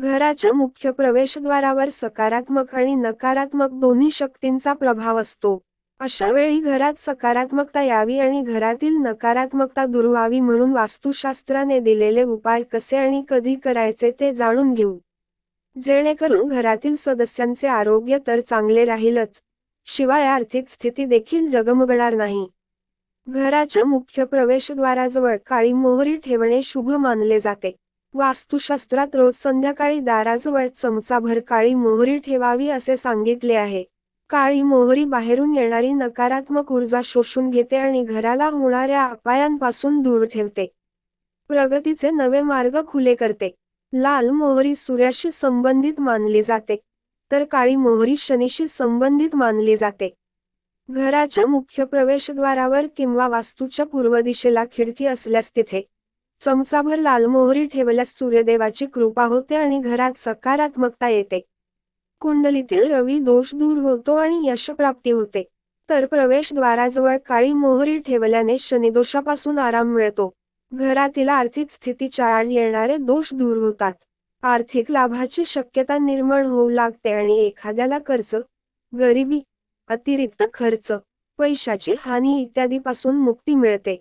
घराच्या मुख्य प्रवेशद्वारावर सकारात्मक आणि नकारात्मक दोन्ही शक्तींचा प्रभाव असतो. अशा वेळी घरात सकारात्मकता यावी आणि घरातील नकारात्मकता दूर व्हावी म्हणून वास्तुशास्त्राने दिलेले उपाय कसे आणि कधी करायचे ते जाणून घेऊ. जेणेकरून घरातील सदस्यांचे आरोग्य तर चांगले राहीलच शिवाय आर्थिक स्थिती देखील डगमगणार नाही. घराच्या मुख्य प्रवेशद्वाराजवळ काळी मोहरी ठेवणे शुभ मानले जाते. वास्तुशास्त्रात रोज संध्याकाळी दाराजवळ चमचाभर काळी मोहरी ठेवावी असे सांगितले आहे. काळी मोहरी बाहेरून येणारी नकारात्मक ऊर्जा शोषून घेते आणि घराला होणाऱ्या अपायांपासून दूर ठेवते. प्रगतीचे नवे मार्ग खुले करते. लाल मोहरी सूर्याशी संबंधित मानली जाते तर काळी मोहरी शनीशी संबंधित मानली जाते. घराच्या मुख्य प्रवेशद्वारावर किंवा वास्तूच्या पूर्व दिशेला खिडकी असल्यास तिथे चमचाभर लाल मोहरी ठेवल्यास सूर्यदेवाची कृपा होते आणि घरात सकारात्मकता येते. कुंडलीतील रवी दोष दूर होतो आणि यशप्राप्ती होते. तर प्रवेशद्वाराजवळ काळी मोहरी ठेवल्याने शनिदोषापासून आराम मिळतो. घरातील आर्थिक स्थितीच्या आड येणारे दोष दूर होतात. आर्थिक लाभाची शक्यता निर्माण होऊ लागते आणि एखाद्याला कर्ज गरिबी अतिरिक्त खर्च पैशाची हानी इत्यादीपासून मुक्ती मिळते.